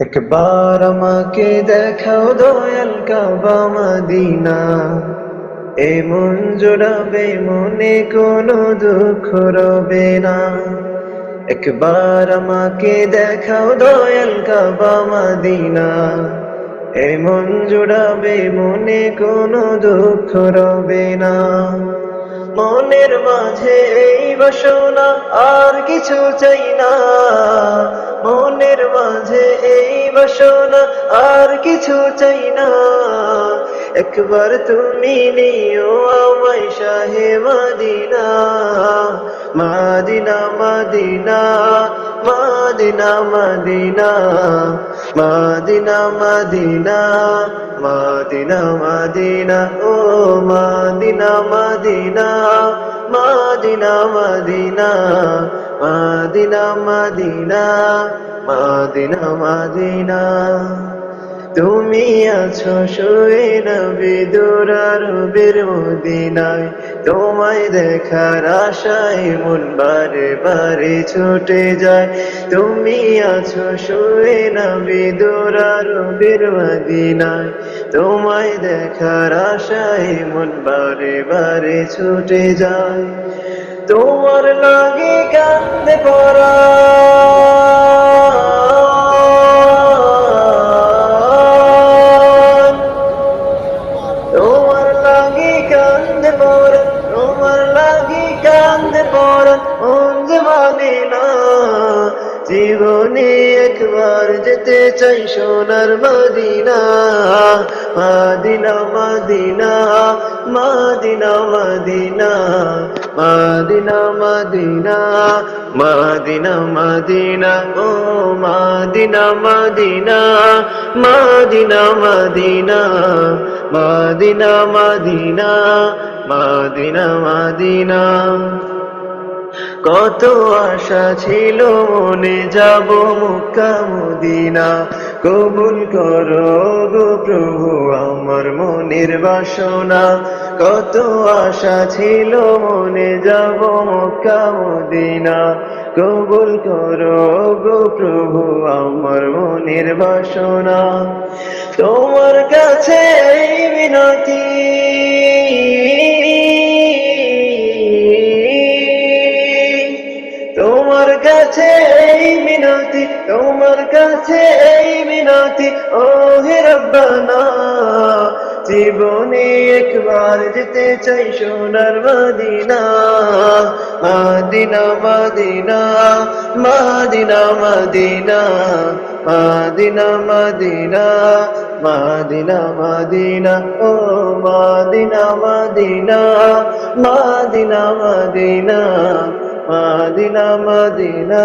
একবার আমাকে দেখাও দয়াল কাবা মদিনা। এ মন জোড়াবে, মনে কোনো দুঃখ রবে না। একবার আমাকে দেখাও দয়াল কাবা মদিনা। এ মন জোড়াবে, মনে কোনো দুঃখ রবে না। মনের মাঝে এই বাসনা আর কিছু চাই না। বাসনা আর কিছু চাই না একবার তুমি নিও আমায় শাহে মাদিনা মাদিনা মাদিনা মাদিনা মাদিনা মাদিনা মাদিনা মাদিনা মাদিনা ও মাদিনা মাদিনা মাদিনা মাদিনা মাদিনা মাদিনা মাদিনা মাদিনা। তুমি আছো শুয়ে নবী দুরার বীর তোমায় দেখার আশায় মন বারে বারে ছুটে যায়। তুমি আছো শুয়ে নবী দুরার বীর তোমায় দেখার আশায় মন বারে বারে ছুটে যায়। তোমার লাগে কান্দে পড়া জীবনে একবার যেতে চাই সোনার Medina Madina Medina Madina Medina Madina Medina Madina Medina ও Madina Medina Madina Medina Madina Medina Madina Medina কত আশা ছিল, মনে যাব মুক্কা, মদিনা। কবুল করো গো প্রভু, আমার মনের বাসনা। কত আশা ছিল, মনে যাব মুক্কা, মদিনা। কবুল করো গো প্রভু, আমার মনের বাসনা। তোমার কাছে বিনতি। কাছে এই মিনতি ও হে রব্বানা জীবনে একবার যেতে চাই সোনার Medina Madina Medina Madina Medina Madina Medina Madina Medina ও Madina Medina Madina Medina Madina Medina